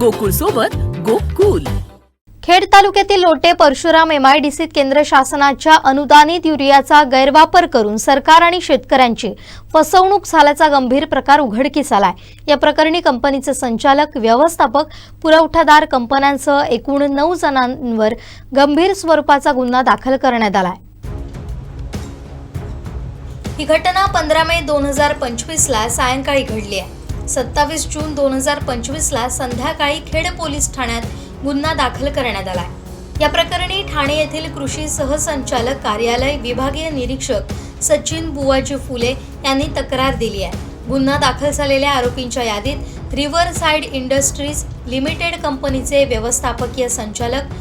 गोकुळ सोबत गोकुल. खेड तालुक्यातील लोटे परशुराम एमआयडीसीत केंद्र शासनाच्या अनुदानित युरियाचा गैरवापर करून सरकार आणि शेतकऱ्यांची फसवणूक झाल्याचा गंभीर प्रकार उघडकीस आलाय. या प्रकरणी कंपनीचे संचालक व्यवस्थापक पुरवठादार कंपन्यांसह एकूण नऊ जणांवर गंभीर स्वरूपाचा गुन्हा दाखल करण्यात आलाय. ही घटना पंधरा मे दोन हजार पंचवीसला सायंकाळी घडली आहे. सत्तावीस जून दोन हजार पंचवीसला संध्याकाळी खेड पोलीस ठाण्यात गुन्हा दाखल करण्यात आला. या प्रकरणी ठाणे येथील कृषी सहसंचालक कार्यालय विभागीय निरीक्षक सचिन बुवाजी फुले यांनी तक्रार दिली आहे. गुन्हा दाखल झालेल्या आरोपींच्या यादीत रिव्हर साईड इंडस्ट्रीज लिमिटेड कंपनीचे व्यवस्थापकीय संचालक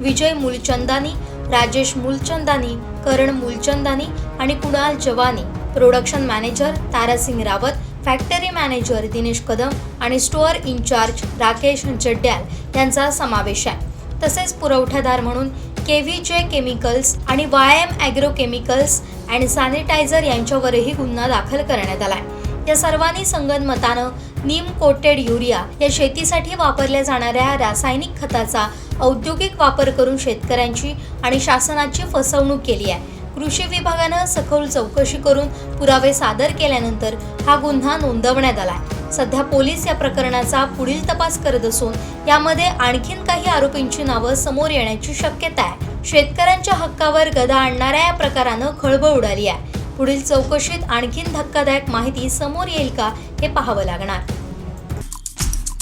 विजय मुलचंदानी राजेश मुलचंदानी करण मुलचंदानी आणि Kunal Jawani. Production manager Tarasingh Rawat factory manager Dinesh Kadam आणि स्टोअर इन्चार्ज राकेश जड्ड्याल यांचा समावेश आहे. तसेच पुरवठादार म्हणून के व्ही जे केमिकल्स आणि Y M agro chemicals and sanitiser यांच्यावरही गुन्हा दाखल करण्यात आला आहे या सर्वांनी संगनमतानं नीम कोटेड युरिया या शेतीसाठी वापरल्या जाणाऱ्या रासायनिक खताचा औद्योगिक वापर करून शेतकऱ्यांची आणि शासनाची फसवणूक केली आहे. कृषी विभागानं सखोल चौकशी करून पुरावे सादर केल्यानंतर हा गुन्हा नोंदवण्यात आलाय. सध्या पोलीस या प्रकरणाचा पुढील तपास करत असून यामध्ये आणखीन काही आरोपींची नावं समोर येण्याची शक्यता आहे. शेतकऱ्यांच्या हक्कावर गदा आणणाऱ्या या प्रकारानं खळबळ उडाली आहे. पुढील चौकशीत आणखीन धक्कादायक माहिती समोर येईल का हे पाहावं लागणार.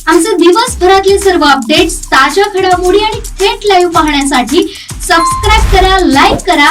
आमचे दिवसभरातले सर्व अपडेट्स ताज्या घडामोडी आणि थेट लाईव्ह पाहण्यासाठी सबस्क्राईब करा लाईक करा